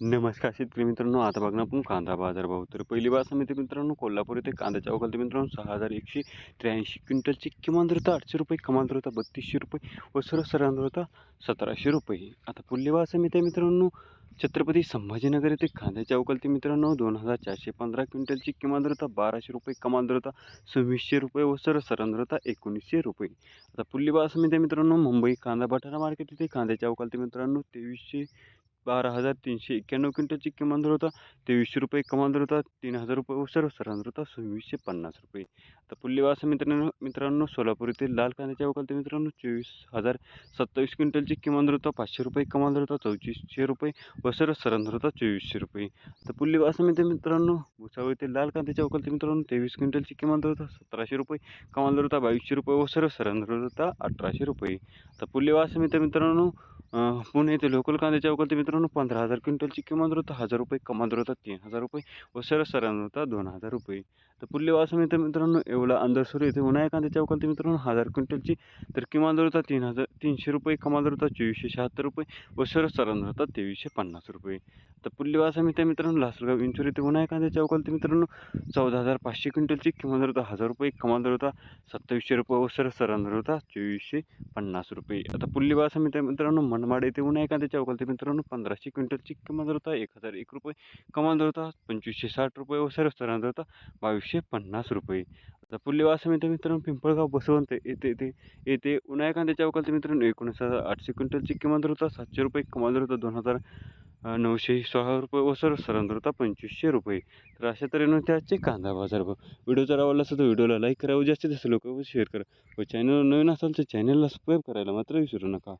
नमस्कार शेतकरी मित्रांनो आता बघणार आपण कांदा बाजार भाव. तर पहिली बार समिती मित्रांनो कोल्हापूर येथे कांद्याच्या अवकालते मित्रांनो सहा हजार एकशे त्र्याऐंशी क्विंटलची किमान दर आठशे रुपये कमाल दर बत्तीसशे रुपये व सर्वसाधारण दर सतराशे रुपये. आता पुढली बार समिती मित्रांनो छत्रपती संभाजीनगर येथे कांद्याच्या अवकालते मित्रांनो दोन हजार चारशे पंधरा क्विंटलची किमान दर बाराशे रुपये कमाल दर सव्वीसशे रुपये व सर्वसाधारण दर एकोणीसशे रुपये. आता पुढली बार समिती मित्रांनो मुंबई कांदा बटाटा मार्केट येथे कांद्याच्या अवकालते मित्रांनो तेवीसशे बारा हजार तीनशे एक्क्याण्णव क्विंटलची किमान दर होता. तेवीसशे रुपये कमाल दर होता. तीन हजार रुपये व सरांदर होता. सव्वीसशे पन्नास रुपये. आता पुल्लेवास मित्रांनो मित्रांनो सोलापूर येथील लाल कांद्याच्या अवकालते मित्रांनो चोवीस हजार सत्तावीस क्विंटलची किमान दर होता. पाचशे रुपये कमाल दर होता. चौतीसशे रुपये. व सर्व सरांदर होता. चोवीसशे रुपये. तर पुल्लेवास मित्रांनो भुसावळ येथील लाल कांद्याच्या अवकालते मित्रांनो तेवीस क्विंटलची किमान दर होता सतराशे रुपये. कमाल दर होता बावीसशे रुपये व सर्वसाधारण दर होता अठराशे रुपये. आता पुल्लेवास मित्रांनो पुणे येथे लोकल कांद्याच्या अवकालते मित्रांनो पंधरा हजार क्विंटलची किमान दर होता हजार रुपये. कमाल दर होता तीन हजार रुपये व सर्वसाधारण होता दोन हजार रुपये. तर पुल्ले वासम मित्रांनो एवढा अंदरसुरू येथे उन्हाळ्या कांद्याच्या अवकालते मित्रांनो हजार क्विंटलची तर किमान दर होता तीन हजार तीनशे रुपये. कमाल दर होता चोवीसशे शहात्तर रुपये व सर्वसाधारण होता तेवीसशे पन्नास रुपये. तर पुल्ले वासम मित्रांनो लासलगाव इंचूर येथे उन्हाळ्या कांद्याच्या अवकालते मित्रांनो चौदा हजार पाचशे क्विंटलची किमान दर होता हजार रुपये कमाल दर होता सत्तावीसशे रुपये व सर्वसाधारण होता चोवीसशे पन्नास रुपये. आता पुल्ली वासम मित्र मित्रांनो मनमाड येथे उन्हाळ्या कांद्याच्या अवकालते मित्रांनो पंधराशे क्विंटलची किमान दर होता एक हजार एक रुपये कमाल दर होता पंचवीसशे साठ रुपये व सर्वसाधारण होता बावीसशे पन्नास रुपये. आता पुल्ले वासम मित्र मित्रांनो पिंपळगाव बसवंत येथे येथे येथे उन्हाळ्या कांद्याच्या अवकालते मित्रांनो एकोणीस हजार आठशे क्विंटलची किमान दर होता सातशे रुपये कमाल दर होता दोन हजार नऊशे सोळा रुपये व सर्वसाधारण होता पंचवीसशे रुपये. तर अशा तऱ्हेनं त्याचे कांदा बाजार भाव. व्हिडिओ जर आवडला असेल तर व्हिडिओला लाईक करा व जास्तीत जास्त लोक शेअर करा. व चॅनल नवीन असाल तर चॅनलला सबस्क्राईब करायला मात्र विसरू नका.